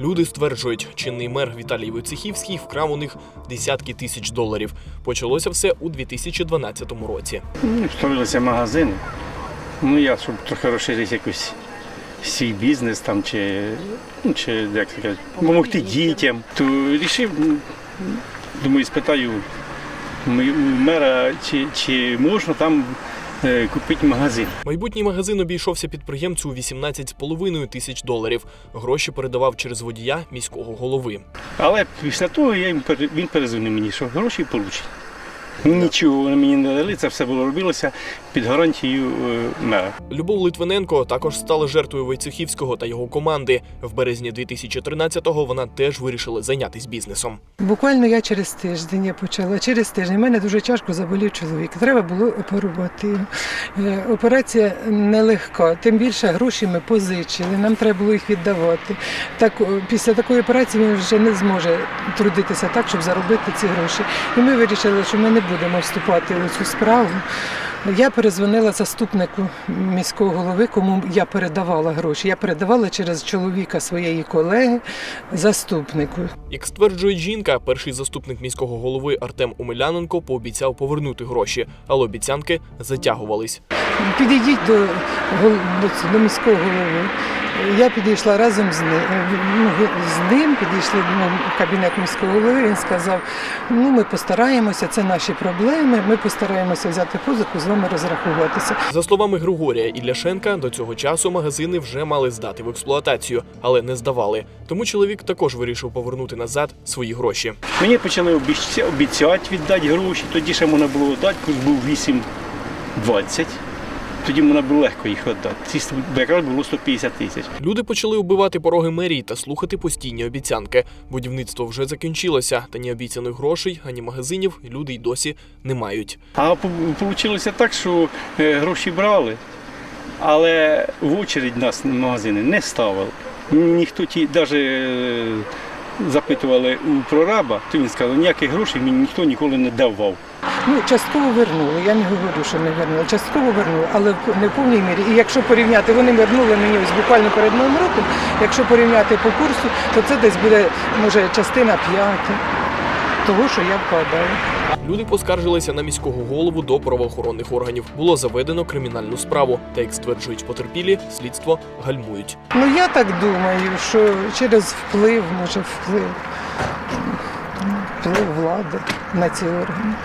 Люди стверджують, чинний мер Віталій Войцехівський вкрав у них десятки тисяч доларів. Почалося все у 2012 році. Ну, створилися магазини. Ну, я, щоб трохи розширити якийсь свій бізнес там, чи, ну, чи як сказати, допомогти дітям, то вирішив, м, думаю, спитаю мера, чи, чи можна там купити магазин. Майбутній магазин обійшовся підприємцю у 18,5 тисяч доларів. Гроші передавав через водія міського голови. Але після того я їм він перезвонив мені, що гроші получить. Нічого вони мені не дали, це все було робилося під гарантією е, мера. Любов Литвиненко також стала жертвою Войцехівського та його команди. В березні 2013-го вона теж вирішила зайнятися бізнесом. Буквально я через тиждень я почала. Через тиждень У мене дуже тяжко заболів чоловік. Треба було оперувати. Е, Операція нелегка. Тим більше гроші ми позичили. Нам треба було їх віддавати. Так після такої операції він вже не зможе трудитися так, щоб заробити ці гроші. І ми вирішили, що ми не будемо вступати у цю справу. Я перезвонила заступнику міського голови, кому я передавала гроші. Я передавала через чоловіка своєї колеги заступнику. Як стверджує жінка, перший заступник міського голови Артем Умеляненко пообіцяв повернути гроші, але обіцянки затягувались. Підійдіть до, до, до міського голови. Я підійшла разом з ним, ну, з ним підійшли в кабінет міського голови. Він сказав: ну ми постараємося, це наші проблеми. Ми постараємося взяти позику, з вами розрахуватися. За словами Григорія Ілляшенка, до цього часу магазини вже мали здати в експлуатацію, але не здавали. Тому чоловік також вирішив повернути назад свої гроші. Мені почали обіця- обіцяти віддати гроші, тоді ще можна було дати, курс був 8,20. Тоді можна було легко їх віддати. Ці якраз було 150 тисяч. Люди почали убивати пороги мерії та слухати постійні обіцянки. Будівництво вже закінчилося, та ні обіцяних грошей, ані магазинів люди й досі не мають. А вийшло так, що е, гроші брали, але в очередь нас на магазини не ставили. Ніхто ті навіть запитували у прораба, то він сказав, ніяких грошей мені ніхто ніколи не давав. Ну, частково вернули. Я не говорю, що не вернули. Частково вернули, але не в повній мірі. І якщо порівняти, вони вернули мені ось буквально перед новим роком. Якщо порівняти по курсу, то це десь буде може частина п'ята того, що я вкладаю. Люди поскаржилися на міського голову до правоохоронних органів. Було заведено кримінальну справу. Та як стверджують потерпілі, слідство гальмують. Ну я так думаю, що через вплив, може вплив, вплив влади на ці органи.